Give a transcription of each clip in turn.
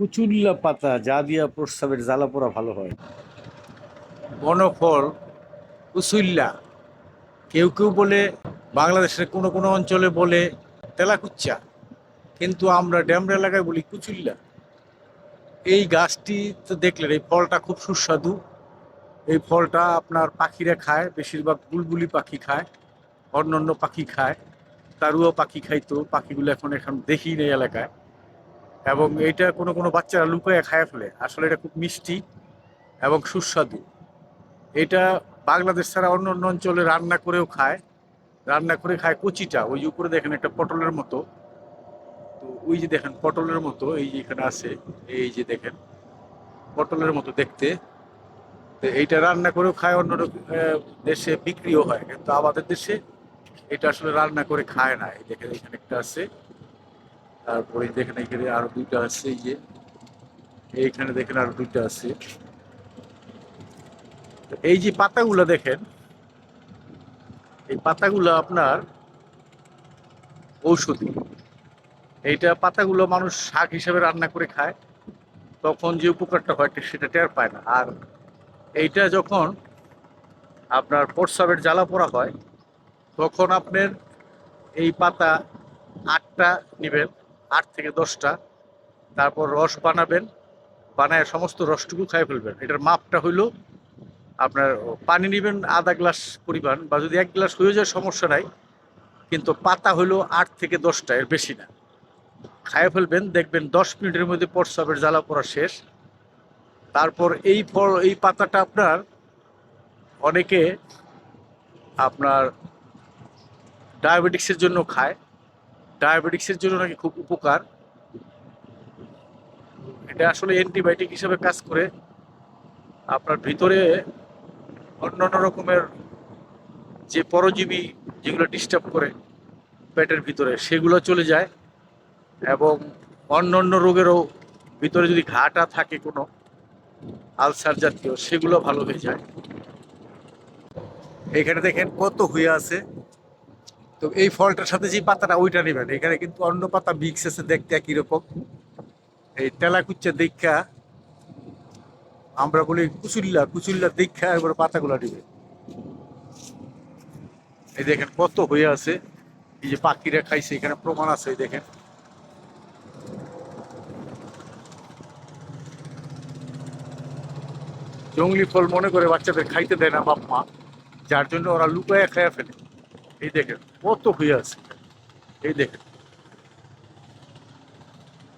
কুচুল্লা পাতা যা দিয়া প্রস্রাবের জ্বালা পোড়া ভালো হয়। বনফল, কুচুল্লা, কেউ কেউ বলে, বাংলাদেশের কোনো কোনো অঞ্চলে বলে তেলাকুচ্চা। কিন্তু আমরা ড্যামরা এলাকায় বলি কুচুল্লা। এই গাছটি তো দেখলেন, এই ফলটা খুব সুস্বাদু। এই ফলটা আপনার পাখিরা খায়, বেশিরভাগ বুলবুলি পাখি খায়, অন্যান্য পাখি খায় তারুও পাখি খাইতো, পাখিগুলো এখন এখন দেখি নেই এলাকায়। এবং এটা কোনো কোনো বাচ্চারা লুকায় খায় ফেলে। আসলে এটা খুব মিষ্টি এবং সুস্বাদু। এটা বাংলাদেশ ছাড়া অন্য অন্য অঞ্চলে রান্না করেও খায়। রান্না করে খায় কচিটা। ওই উপরে দেখেন একটা পটলের মতো। তো ওই যে দেখেন পটলের মতো, এই যে এখানে আছে, এই যে দেখেন পটলের মতো দেখতে। তো এইটা রান্না করেও খায়, অন্য দেশে বিক্রিও হয়। কিন্তু আমাদের দেশে এটা আসলে রান্না করে খায় না। এই দেখেন এখানে একটা আছে। তারপরে দেখেন এখানে আরও দুইটা আছে, এই যে। এইখানে দেখেন আরও দুইটা আছে। এই যে পাতাগুলো দেখেন, এই পাতাগুলো আপনার ঔষধি। এইটা পাতাগুলো মানুষ শাক হিসাবে রান্না করে খায়, তখন যে উপকারটা হয় সেটা টের পায় না। আর এইটা যখন আপনার প্রস্রাবের জ্বালা পোড়া হয়, তখন আপনার এই পাতা আটটা নেবেন। আট থেকে দশটা। তারপর রস বানাবেন, বানায় সমস্ত রসটুকু খাই ফেলবেন। এটার মাপটা হইল আপনার পানি নেবেন আধা গ্লাস পরিমাণ বা যদি এক গ্লাস হয়ে যায় সমস্যা নাই, কিন্তু পাতা হইল আট থেকে দশটা, এর বেশি না। খাইয়ে ফেলবেন, দেখবেন দশ মিনিটের মধ্যে প্রস্রাবের জ্বালা পড়া শেষ। তারপর এই ফল, এই পাতাটা আপনার অনেকে আপনার ডায়াবেটিক্সের জন্য খায়। ডায়াবেটিক্সের জন্য নাকি খুব উপকার। এটা আসলে অ্যান্টিবায়োটিক হিসেবে কাজ করে। আপনার ভিতরে অন্যান্য রকমের যে পরজীবী যেগুলো ডিস্টার্ব করে পেটের ভিতরে, সেগুলো চলে যায় এবং অন্য অন্য রোগেরও ভিতরে যদি ঘাটা থাকে কোনো আলসার জাতীয়, সেগুলো ভালো হয়ে যায়। এখানে দেখেন কত হয়ে আছে। তো এই ফলটার সাথে যে পাতাটা, ওইটা নেবেন। এখানে কিন্তু অন্য পাতা মিক্স আছে দেখতে একই রকম। এই তেলাকুচ্চা দীক্ষা, আমরা বলি কুচুল্লা কুচুল্লা দীক্ষা, এবার পাতাগুলো নেবে এই দেখেন কত হয়ে আছে। এই যে পাখিরা খাইছে, এখানে প্রমাণ আছে দেখেন। জঙ্গলি ফল মনে করে বাচ্চাদের খাইতে দেয় না বাপ মা, যার জন্য ওরা লুকায় খাইয়া ফেলে। এই দেখেন। কত হয়ে আছে? এই দেখেন।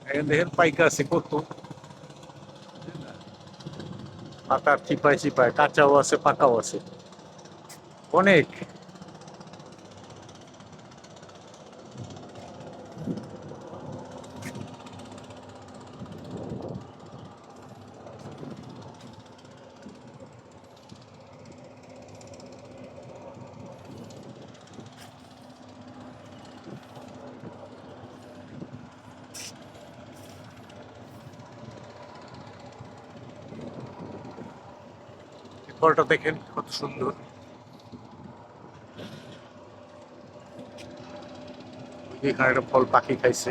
এখানে দেখেন পাইকা আছে কত। পাতার চিপায় চিপায়, কাঁচাও আছে, পাকাও আছে। অনেক। ফলটা দেখেন কত সুন্দর। এখানে একটা ফল পাখি খাইছে।